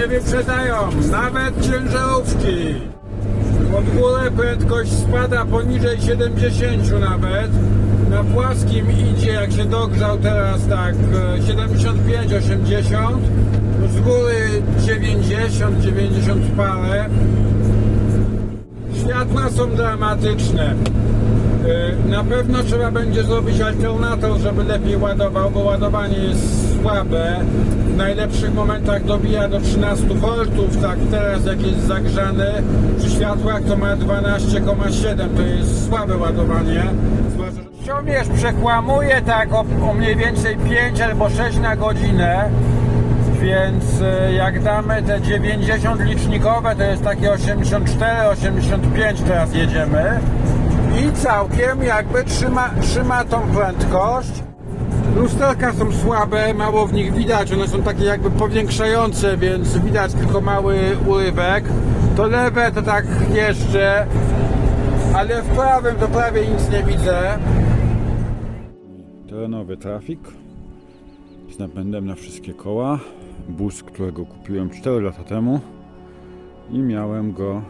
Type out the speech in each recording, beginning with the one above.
nie wyprzedają, nawet ciężarówki. Pod górę prędkość spada poniżej 70 nawet. Na płaskim idzie, jak się dogrzał teraz tak e, 75-80. Z góry 90-90 parę. Światła są dramatyczne. E, Na pewno trzeba będzie zrobić alternator, żeby lepiej ładował, bo ładowanie jest słabe. Najlepszych momentach dobija do 13 V, tak teraz jak jest zagrzany przy światłach to ma 12,7, to jest słabe ładowanie. Ściąmierz przekłamuje tak o, o mniej więcej 5 albo 6 na godzinę. Więc e, jak damy te 90 licznikowe, to jest takie 84, 85 teraz jedziemy. I całkiem jakby trzyma, trzyma tą prędkość. Lusterka są słabe, mało w nich widać, one są takie jakby powiększające, więc widać tylko mały urywek. To lewe to tak jeszcze, ale w prawym to prawie nic nie widzę. terenowy trafik z napędem na wszystkie koła. Bus, którego kupiłem 4 lata temu i miałem go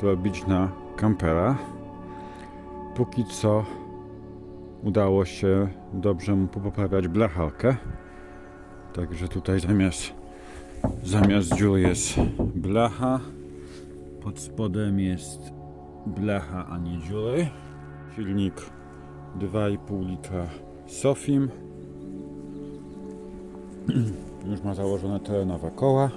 zrobić na kampera. Póki co udało się dobrze mu poprawiać blacharkę. Także tutaj zamiast, zamiast dziur jest blacha, pod spodem jest blacha, a nie dziury. Silnik 2,5 litra Sofim. Już ma założone terenowe koła.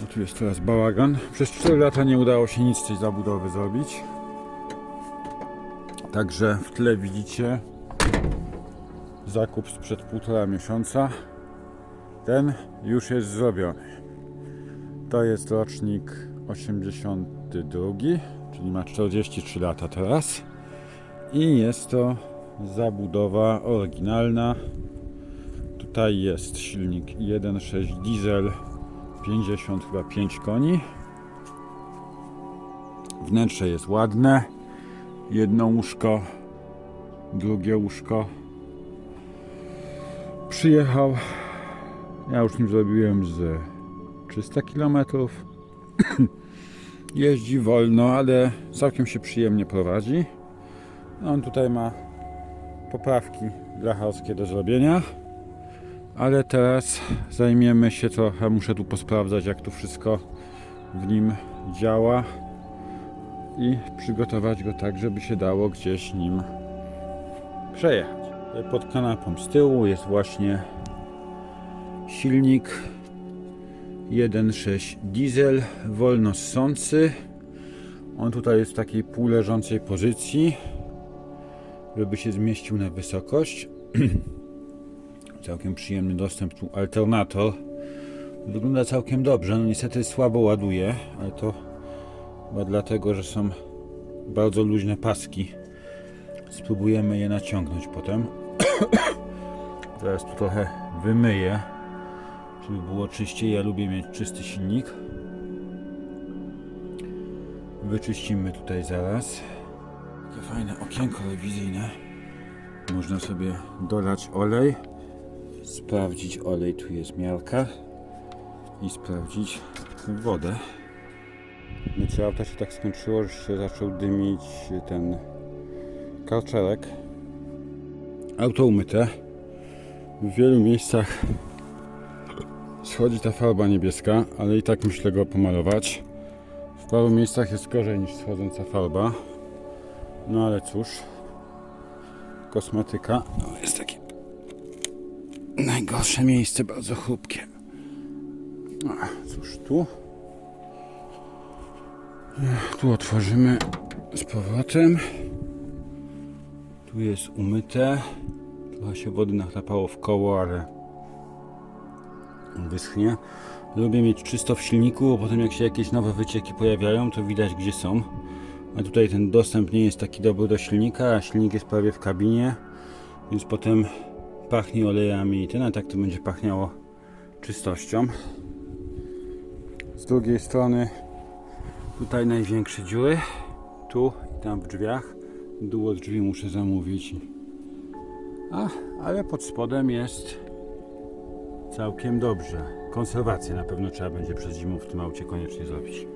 No tu jest teraz bałagan. Przez 4 lata nie udało się nic z tej zabudowy zrobić. Także w tle widzicie zakup sprzed półtora miesiąca. Ten już jest zrobiony. To jest rocznik 82, czyli ma 43 lata teraz. I jest to zabudowa oryginalna. Tutaj jest silnik 1.6 diesel 50 chyba 5 koni. Wnętrze jest ładne. Jedno łóżko, drugie łóżko. Przyjechał. Ja już nim zrobiłem z 300 km. Jeździ wolno, ale całkiem się przyjemnie prowadzi. No, On tutaj ma poprawki blacharskie do zrobienia. Ale teraz zajmiemy się trochę, muszę tu posprawdzać jak to wszystko w nim działa i przygotować go tak, żeby się dało gdzieś nim przejechać. Pod kanapą z tyłu jest właśnie silnik 1.6 diesel wolno ssący. On tutaj jest w takiej półleżącej pozycji żeby się zmieścił na wysokość. całkiem przyjemny dostęp tu alternator. Wygląda całkiem dobrze. No niestety słabo ładuje, ale to chyba dlatego, że są bardzo luźne paski. Spróbujemy je naciągnąć potem. Teraz tu trochę wymyję, żeby było czyściej. Ja lubię mieć czysty silnik. Wyczyścimy tutaj zaraz. Takie fajne okienko rewizyjne. Można sobie dolać olej, sprawdzić olej, tu jest miarka i sprawdzić wodę. Znaczy auta się tak skończyło, że się zaczął dymić ten karczelek. Auto umyte. W wielu miejscach schodzi ta farba niebieska, ale i tak myślę go pomalować. W paru miejscach jest gorzej niż schodząca farba. No ale cóż, kosmetyka no, jest takie najgorsze miejsce, bardzo chrupkie. No, cóż tu? Tu otworzymy z powrotem. Tu jest umyte. Trochę się wody nachlapało w koło, ale wyschnie. Lubię mieć czysto w silniku, bo potem jak się jakieś nowe wycieki pojawiają, to widać gdzie są. A tutaj ten dostęp nie jest taki dobry do silnika, a silnik jest prawie w kabinie, więc potem pachnie olejami i ten, a tak to będzie pachniało czystością. Z drugiej strony tutaj największe dziury, tu i tam w drzwiach. Duo drzwi muszę zamówić. A, ale pod spodem jest całkiem dobrze. konserwację na pewno trzeba będzie przez zimę w tym aucie koniecznie zrobić.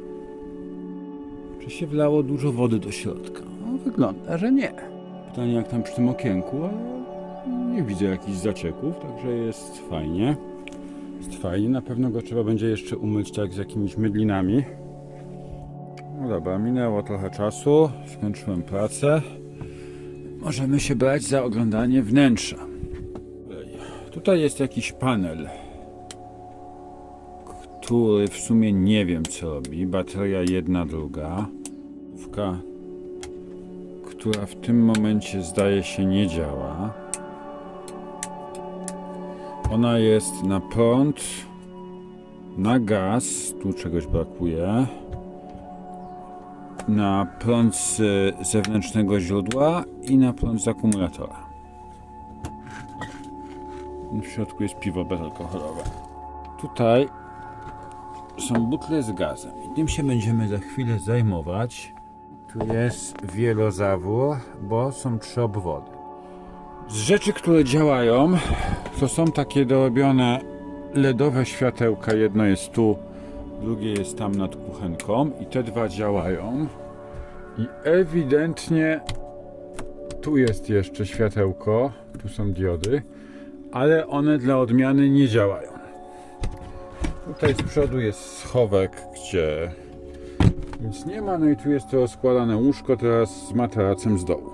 Czy się wlało dużo wody do środka? No, wygląda, że nie. Pytanie jak tam przy tym okienku, ale nie widzę jakichś zacieków, także jest fajnie. Jest fajnie, na pewno go trzeba będzie jeszcze umyć tak z jakimiś mydlinami. Dobra, minęło trochę czasu, skończyłem pracę. Możemy się brać za oglądanie wnętrza. Tutaj jest jakiś panel, który w sumie nie wiem co robi. Bateria jedna, druga. Główka, która w tym momencie zdaje się nie działa. Ona jest na prąd, na gaz, tu czegoś brakuje, na prąd z zewnętrznego źródła i na prąd z akumulatora. W środku jest piwo bezalkoholowe. Tutaj są butle z gazem i tym się będziemy za chwilę zajmować. Tu jest wielozawór, bo są trzy obwody. Z rzeczy, które działają, to są takie dorobione LEDowe światełka. Jedno jest tu, drugie jest tam nad kuchenką i te dwa działają. I ewidentnie tu jest jeszcze światełko, tu są diody, ale one dla odmiany nie działają. Tutaj z przodu jest schowek, gdzie nic nie ma, no i tu jest to składane łóżko teraz z materacem z dołu.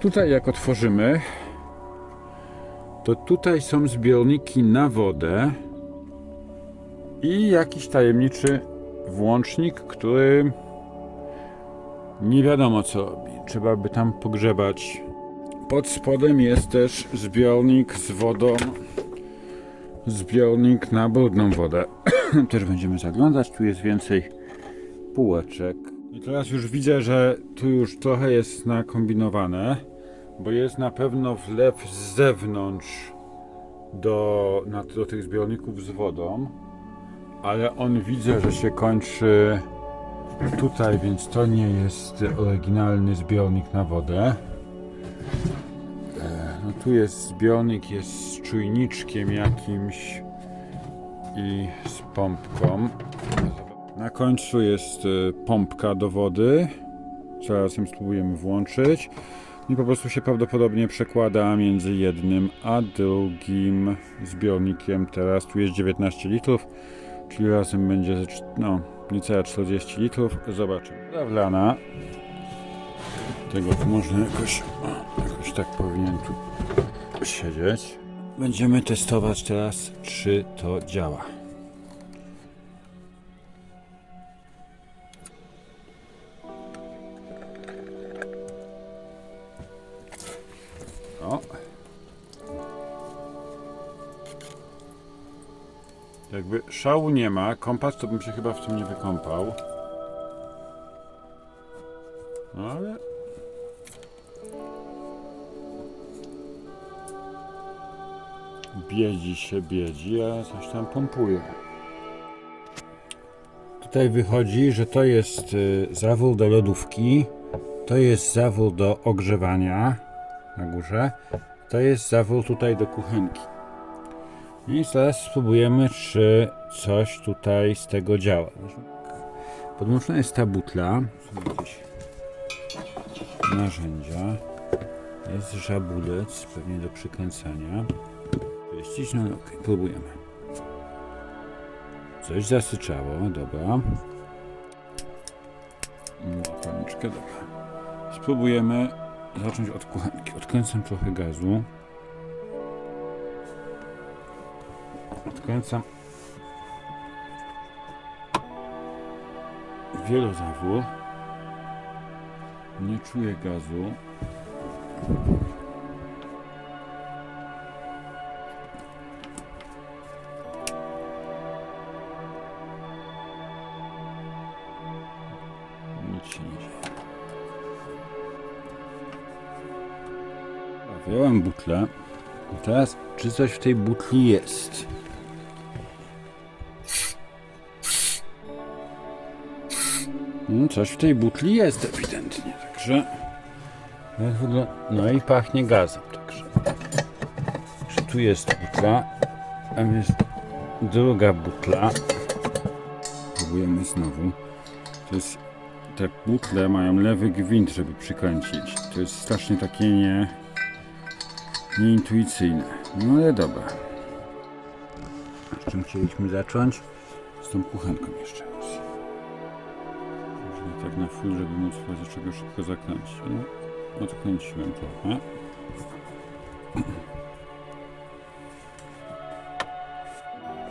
Tutaj jak otworzymy, to tutaj są zbiorniki na wodę i jakiś tajemniczy włącznik, który nie wiadomo co robi. Trzeba by tam pogrzebać. Pod spodem jest też zbiornik z wodą, zbiornik na brudną wodę. też będziemy zaglądać, tu jest więcej półeczek. I teraz już widzę, że tu już trochę jest nakombinowane, bo jest na pewno wlew z zewnątrz do, na, do tych zbiorników z wodą, ale on widzę, że się kończy tutaj, więc to nie jest oryginalny zbiornik na wodę. E, No tu jest zbiornik, jest z czujniczkiem jakimś i z pompką. Na końcu jest y, pompka do wody. Zaraz ją spróbujemy włączyć. I po prostu się prawdopodobnie przekłada między jednym a drugim zbiornikiem. Teraz tu jest 19 litrów, czyli razem będzie no, niecałe 40 litrów. Zobaczymy. Zawlana. Tego można jakoś, jakoś tak powinien tu siedzieć. Będziemy testować teraz, czy to działa. Jakby szału nie ma, kompas to bym się chyba w tym nie wykąpał. No ale... Biedzi się, biedzi, a coś tam pompuje. Tutaj wychodzi, że to jest y, zawór do lodówki, to jest zawór do ogrzewania na górze. To jest zawór tutaj do kuchenki. I zaraz spróbujemy, czy coś tutaj z tego działa. Podłączona jest ta butla. Narzędzia. Jest żabulec, pewnie do przykręcania. Czyścić? No okej, próbujemy. Coś zasyczało, dobra. Zapalniczkę, dobra. Spróbujemy zacząć od kuchenki. Odkręcam trochę gazu. Odkręcam wielozawór. Nie czuję gazu. Nic się nie dzieje. Wyjąłem butlę. I teraz, czy coś w tej butli jest? Coś w tej butli jest ewidentnie, także... No i pachnie gazem, także... Tu jest butla, tam jest druga butla. Próbujemy znowu. To jest, te butle mają lewy gwint, żeby przykręcić. To jest strasznie takie nie, nieintuicyjne. No ale dobra. Z czym chcieliśmy zacząć? Z tą kuchenką jeszcze tak na full, żeby móc razie czego szybko zakręcić. Ale odkręciłem trochę.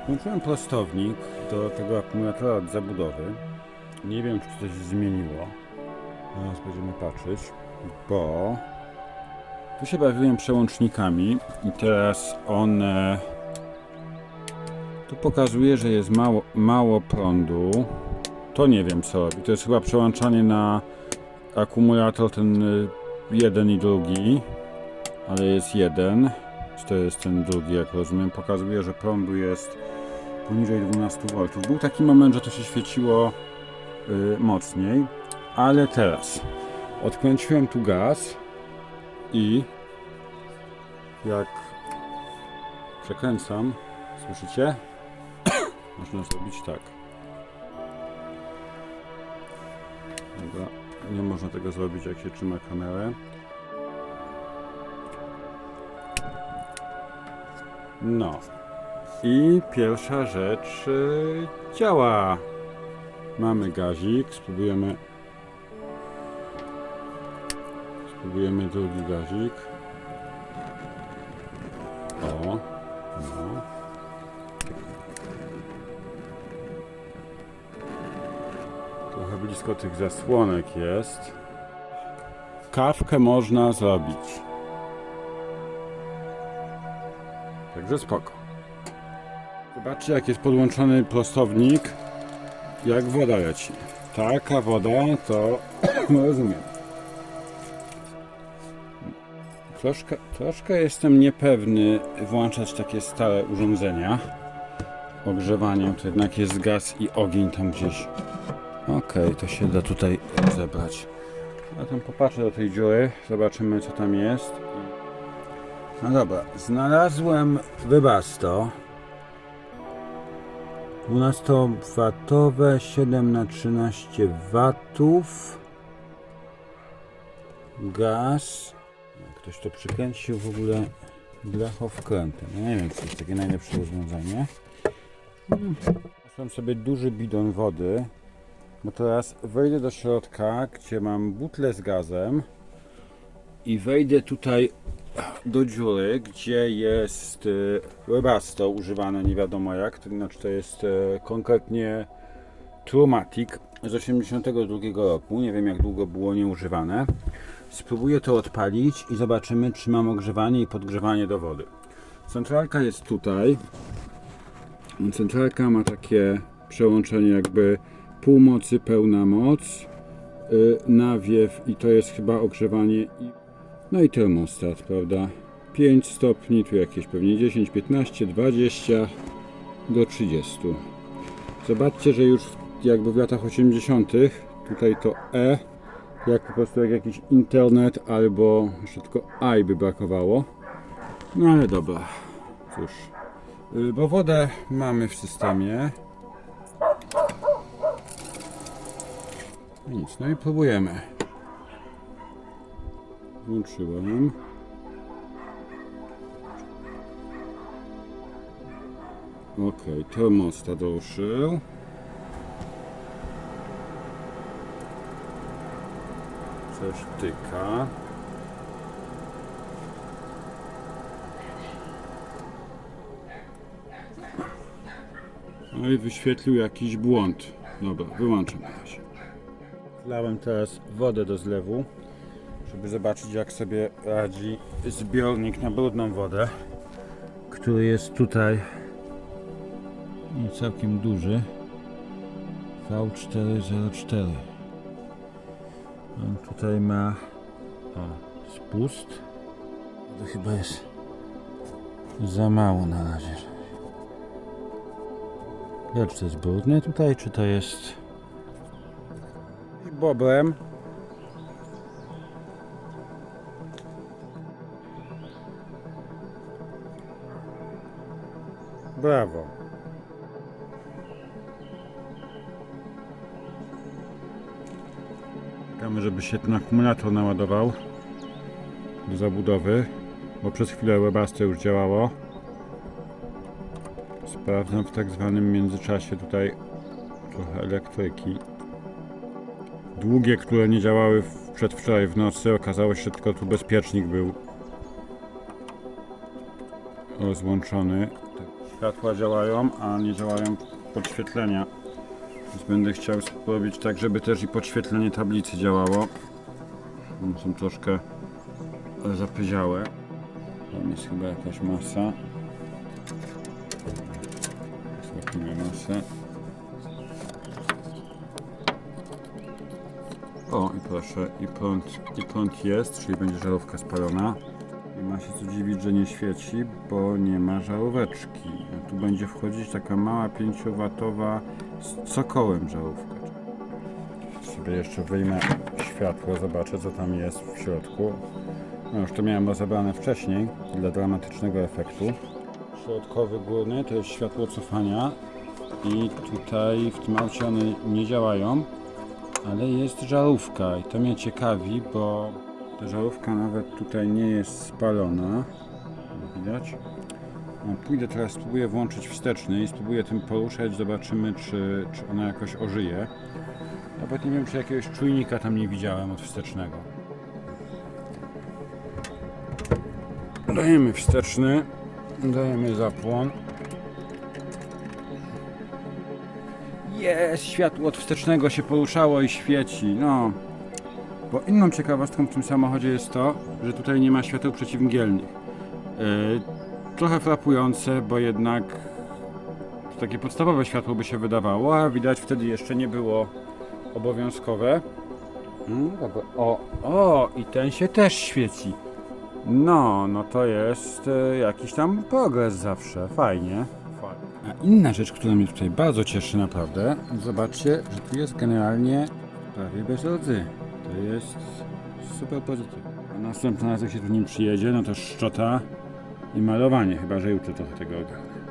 Włączyłem prostownik do tego akumulatora od zabudowy. Nie wiem, czy coś zmieniło. Zaraz będziemy patrzeć, bo tu się bawiłem przełącznikami i teraz one... Tu pokazuje, że jest mało, mało prądu. To nie wiem co robi. To jest chyba przełączanie na akumulator ten y, jeden i drugi. Ale jest jeden. Czy to jest ten drugi, jak rozumiem. Pokazuje, że prądu jest poniżej 12 V. Był taki moment, że to się świeciło y, mocniej, ale teraz odkręciłem tu gaz i jak przekręcam, słyszycie? Można zrobić tak. Nie można tego zrobić jak się trzyma kamerę. No. I pierwsza rzecz y, działa. Mamy gazik, spróbujemy. Spróbujemy drugi gazik. Blisko tych zasłonek jest. Kawkę można zrobić. Także spoko. Zobaczcie jak jest podłączony prostownik, jak woda leci. Taka woda to rozumiem. Troszkę, troszkę jestem niepewny włączać takie stare urządzenia. Ogrzewaniem to jednak jest gaz i ogień tam gdzieś. Okej, to się da tutaj zebrać. A tam popatrzę do tej dziury, zobaczymy co tam jest. No dobra, znalazłem wybasto. 12W, 7 na 13 watów. Gaz. Ktoś to przykręcił w ogóle blachowkrętem. Nie wiem, czy to jest takie najlepsze rozwiązanie. Hmm. Sobie duży bidon wody. Bo teraz wejdę do środka, gdzie mam butlę z gazem i wejdę tutaj do dziury, gdzie jest y, Webasto używane nie wiadomo jak, to znaczy to jest y, konkretnie Trumatic z 82 roku, nie wiem jak długo było nieużywane. Spróbuję to odpalić i zobaczymy czy mam ogrzewanie i podgrzewanie do wody. Centralka jest tutaj. Centralka ma takie przełączenie jakby półmocy, pełna moc, y, nawiew i to jest chyba ogrzewanie no i termostat, prawda? 5 stopni, tu jakieś pewnie 10, 15, 20 do 30. Zobaczcie, że już jakby w latach 80. tutaj to E, jak po prostu jak jakiś internet albo jeszcze tylko I by brakowało. No ale dobra, cóż. Y, Bo wodę mamy w systemie. Nic, no i próbujemy. Włączyłem. Ok, termostat ruszył. Coś tyka. No i wyświetlił jakiś błąd. Dobra, wyłączam na. Wlałem teraz wodę do zlewu żeby zobaczyć jak sobie radzi zbiornik na brudną wodę, który jest tutaj nie całkiem duży. V404 on tutaj ma o, spust. To chyba jest za mało na razie. Czy to jest brudne tutaj, czy to jest bobrem. Brawo. Czekamy, żeby się ten akumulator naładował do zabudowy, bo przez chwilę webaste już działało. Sprawdzam w tak zwanym międzyczasie tutaj trochę elektryki. Długie, które nie działały przedwczoraj w nocy, okazało się, że tylko tu bezpiecznik był rozłączony. Te Światła działają, a nie działają podświetlenia. Więc będę chciał spróbować tak, żeby też i podświetlenie tablicy działało. One są troszkę zapyziałe. Tam jest chyba jakaś masa. Złapimy masę. Proszę, i prąd, i prąd jest, czyli będzie żarówka spalona. Nie ma się co dziwić, że nie świeci, bo nie ma żaróweczki. A tu będzie wchodzić taka mała 5W z cokołem żarówka. Sobie jeszcze wyjmę światło, zobaczę co tam jest w środku. No już to miałem rozebrane wcześniej dla dramatycznego efektu. Środkowy górny to jest światło cofania i tutaj w tym aucie one nie działają, ale jest żarówka i to mnie ciekawi, bo ta żarówka nawet tutaj nie jest spalona. Widać? No, pójdę teraz, spróbuję włączyć wsteczny i spróbuję tym poruszać, zobaczymy czy, czy ona jakoś ożyje. Nawet nie wiem, czy jakiegoś czujnika tam nie widziałem od wstecznego. Dajemy wsteczny, dajemy zapłon. Jest, światło od wstecznego się poruszało i świeci, no. Bo inną ciekawostką w tym samochodzie jest to, że tutaj nie ma świateł przeciwmgielnych. Yy, trochę frapujące, bo jednak takie podstawowe światło by się wydawało, a widać wtedy jeszcze nie było obowiązkowe. Mm. O, o, i ten się też świeci. No, no to jest e, jakiś tam progres zawsze. Fajnie. A inna rzecz, która mnie tutaj bardzo cieszy naprawdę, zobaczcie, że tu jest generalnie prawie bez rdzy. To jest super pozytyw. A następnym razem jak się tu nim przyjedzie, no to szczota i malowanie, chyba że jutro trochę tego ogarnę.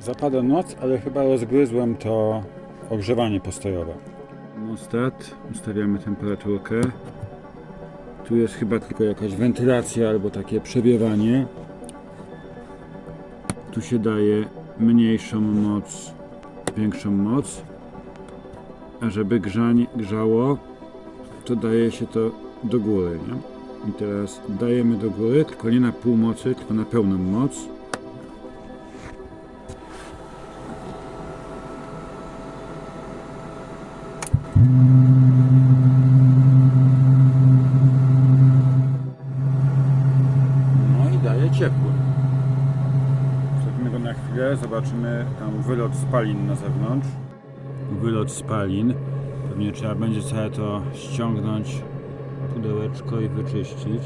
Zapada noc, ale chyba rozgryzłem to ogrzewanie postojowe. Termostat, ustawiamy temperaturkę. Tu jest chyba tylko jakaś wentylacja albo takie przewiewanie. Tu się daje mniejszą moc, większą moc. A żeby grzań grzało, to daje się to do góry, nie? I teraz dajemy do góry, tylko nie na pół mocy, tylko na pełną moc. Tam wylot spalin na zewnątrz. Wylot spalin. Pewnie trzeba będzie całe to ściągnąć pudełeczko i wyczyścić.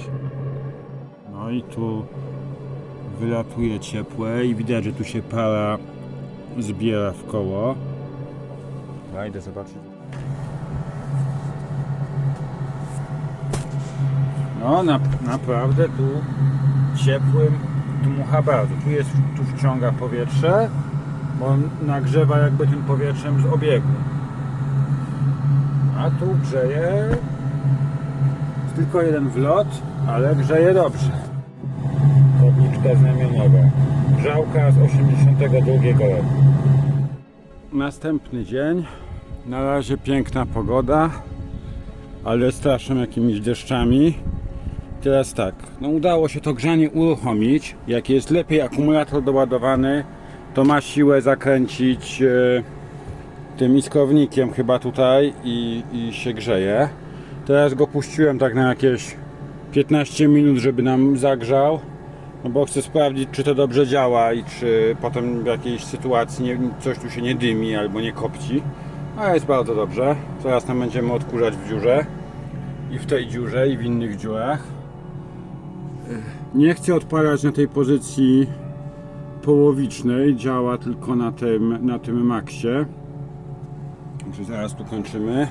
No i tu wylatuje ciepłe i widać, że tu się para zbiera w koło. Ja idę zobaczyć. No na, naprawdę tu ciepłym dmucha bardzo. Tu jest, tu wciąga powietrze, bo on nagrzewa jakby tym powietrzem z obiegu. A tu grzeje tylko jeden wlot, ale grzeje dobrze. Tabliczka znamionowa. Grzałka z 82 roku. Następny dzień. Na razie piękna pogoda, ale straszą jakimiś deszczami. Teraz tak, no udało się to grzanie uruchomić. Jak jest lepiej akumulator doładowany, to ma siłę zakręcić e, tym iskownikiem chyba tutaj i, i się grzeje. Teraz go puściłem tak na jakieś 15 minut, żeby nam zagrzał. No bo chcę sprawdzić, czy to dobrze działa i czy potem w jakiejś sytuacji nie, coś tu się nie dymi albo nie kopci. A jest bardzo dobrze. Teraz tam będziemy odkurzać w dziurze. I w tej dziurze, i w innych dziurach. Nie chcę odpalać na tej pozycji połowicznej, działa tylko na tym, na tym maksie. Także zaraz tu kończymy.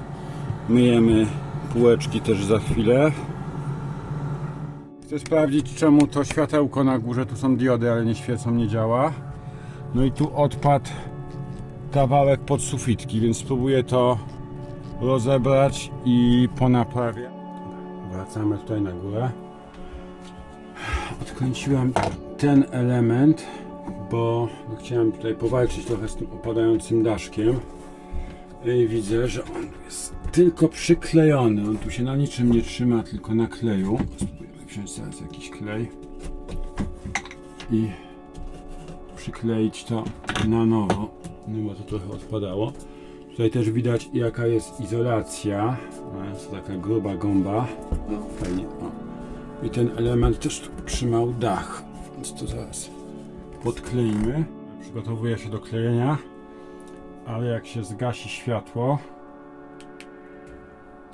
Myjemy półeczki też za chwilę. Chcę sprawdzić czemu to światełko na górze, tu są diody, ale nie świecą, nie działa. No i tu odpadł kawałek pod sufitki, więc spróbuję to rozebrać i ponaprawiać. Wracamy tutaj na górę. Odkręciłem ten element, bo chciałem tutaj powalczyć trochę z tym opadającym daszkiem. I widzę, że on jest tylko przyklejony. On tu się na niczym nie trzyma, tylko na kleju. Spróbujemy wziąć teraz jakiś klej i przykleić to na nowo, no bo to trochę odpadało. Tutaj też widać jaka jest izolacja. No, Jest taka gruba gąba. O, fajnie. O. I ten element też trzymał dach. Więc to zaraz podkleimy. Przygotowuję się do klejenia, ale jak się zgasi światło,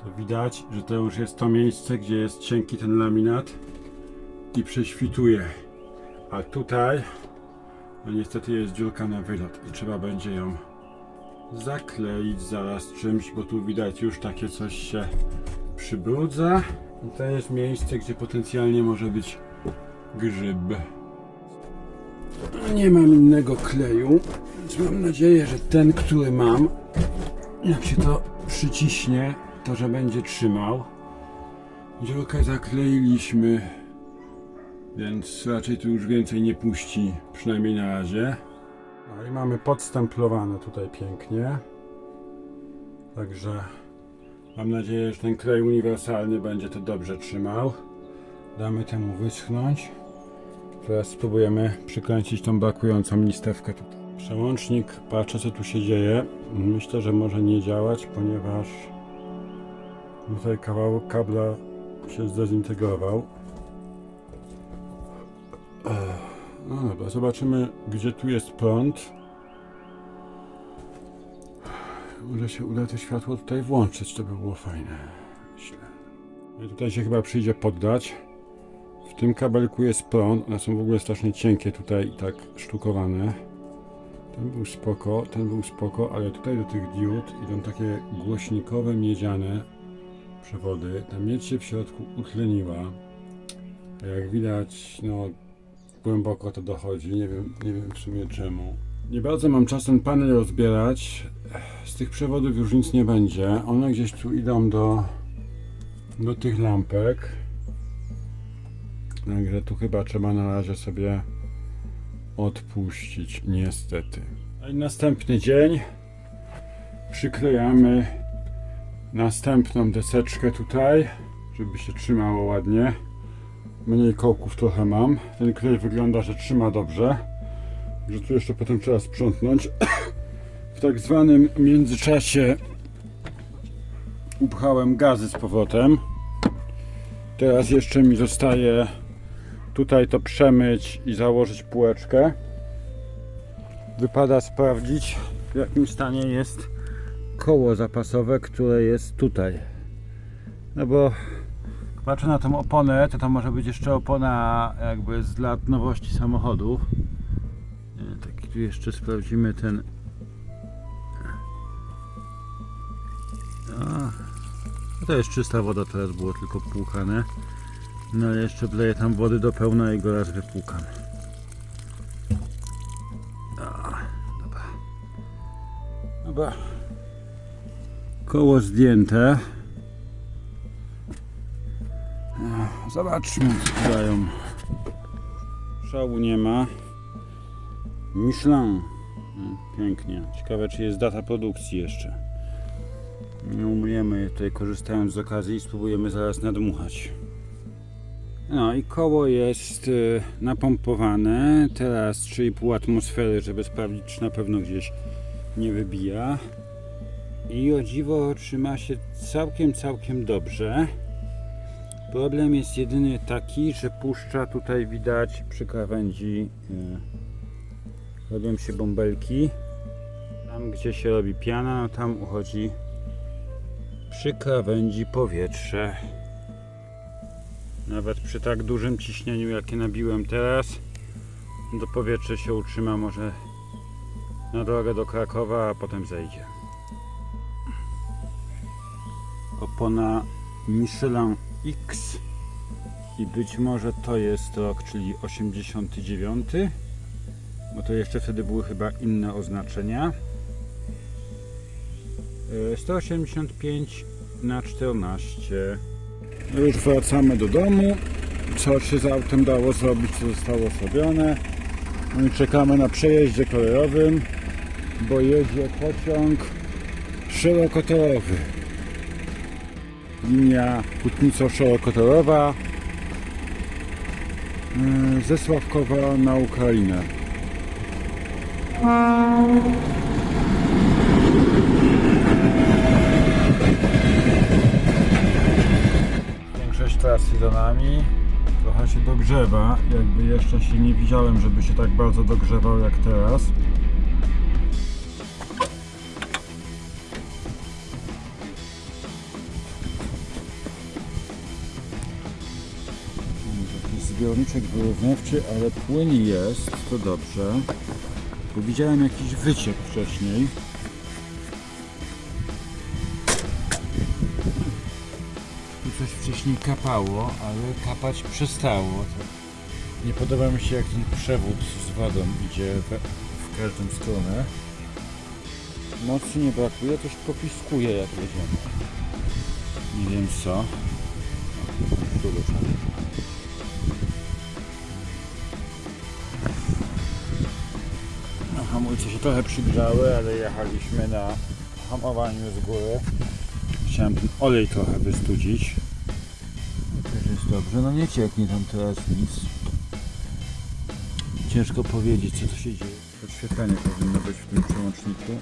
to widać, że to już jest to miejsce, gdzie jest cienki ten laminat i prześwituje. A tutaj, no niestety jest dziurka na wylot i trzeba będzie ją zakleić zaraz czymś, bo tu widać już takie coś się przybrudza. I to jest miejsce, gdzie potencjalnie może być grzyb. Nie mam innego kleju, więc mam nadzieję, że ten, który mam, jak się to przyciśnie, to że będzie trzymał. Dziurkę zakleiliśmy, więc raczej tu już więcej nie puści, przynajmniej na razie. No i mamy podstemplowane tutaj pięknie. Także mam nadzieję, że ten klej uniwersalny będzie to dobrze trzymał. Damy temu wyschnąć. Teraz spróbujemy przykręcić tą brakującą listewkę tutaj. Przełącznik, patrzę co tu się dzieje. Myślę, że może nie działać, ponieważ tutaj kawałek kabla się zdezintegrował. No dobra, zobaczymy gdzie tu jest prąd. Może się uda to światło tutaj włączyć, to by było fajne. Myślę. No i tutaj się chyba przyjdzie poddać. W tym kabelku jest prąd, one są w ogóle strasznie cienkie tutaj i tak sztukowane. Ten był spoko, ten był spoko, ale tutaj do tych diod idą takie głośnikowe miedziane przewody. Ta miedź się w środku utleniła. Jak widać, no głęboko to dochodzi, nie wiem, nie wiem w sumie czemu. Nie bardzo mam czas ten panel rozbierać. Z tych przewodów już nic nie będzie. One gdzieś tu idą do, do tych lampek. Także tu chyba trzeba na razie sobie odpuścić, niestety. I następny dzień. Przyklejamy następną deseczkę tutaj, żeby się trzymało ładnie. Mniej kołków trochę mam. Ten klej wygląda, że trzyma dobrze. Że tu jeszcze potem trzeba sprzątnąć. W tak zwanym międzyczasie upchałem gazy z powrotem. Teraz jeszcze mi zostaje tutaj to przemyć i założyć półeczkę. Wypada sprawdzić w jakim stanie jest koło zapasowe, które jest tutaj. No bo patrzę na tą oponę, to to może być jeszcze opona jakby z lat nowości samochodu. Nie, Tak tu jeszcze sprawdzimy ten. A, to jest czysta woda, teraz było tylko płukane. No ale jeszcze wleję tam wody do pełna i go raz wypłukam. Dobra. Dobra. Koło zdjęte. No, Zobaczmy co dają. Szału nie ma. Michelin. No, Pięknie. Ciekawe czy jest data produkcji jeszcze. Nie umiemy tutaj korzystając z okazji i spróbujemy zaraz nadmuchać. No i koło jest y, napompowane. Teraz 3,5 atmosfery, żeby sprawdzić czy na pewno gdzieś nie wybija. I o dziwo trzyma się całkiem, całkiem dobrze. Problem jest jedyny taki, że puszcza tutaj widać przy krawędzi y, robią się bąbelki. Tam gdzie się robi piana, no tam uchodzi przy krawędzi powietrze. Nawet przy tak dużym ciśnieniu jakie nabiłem teraz, to powietrze się utrzyma może na drogę do Krakowa, a potem zejdzie. Opona Michelin X i być może to jest rok, czyli 89, bo to jeszcze wtedy były chyba inne oznaczenia. E, 185 na 14. Już wracamy do domu. Co się z autem dało zrobić, co zostało zrobione. No i czekamy na przejeździe kolejowym, bo jedzie pociąg szerokotorowy. Linia hutniczo-szerokotorowa e, ze Sławkowa na Ukrainę. Trasy za nami. Trochę się dogrzewa. Jakby jeszcze się nie widziałem, żeby się tak bardzo dogrzewał jak teraz. Taki zbiorniczek wyrównawczy, ale płyn jest, to dobrze. Bo widziałem jakiś wyciek wcześniej. Wcześniej kapało, ale kapać przestało. Nie podoba mi się jak ten przewód z wodą idzie we, w każdą stronę. Mocy nie brakuje, coś popiskuje jak jedziemy. Nie wiem co. Hamulce się trochę przygrzały, ale jechaliśmy na hamowaniu z góry. Chciałem ten olej trochę wystudzić. Dobrze. No nie cieknie tam teraz nic. Ciężko powiedzieć co tu się dzieje. Podświetlenie powinno być w tym przełączniku.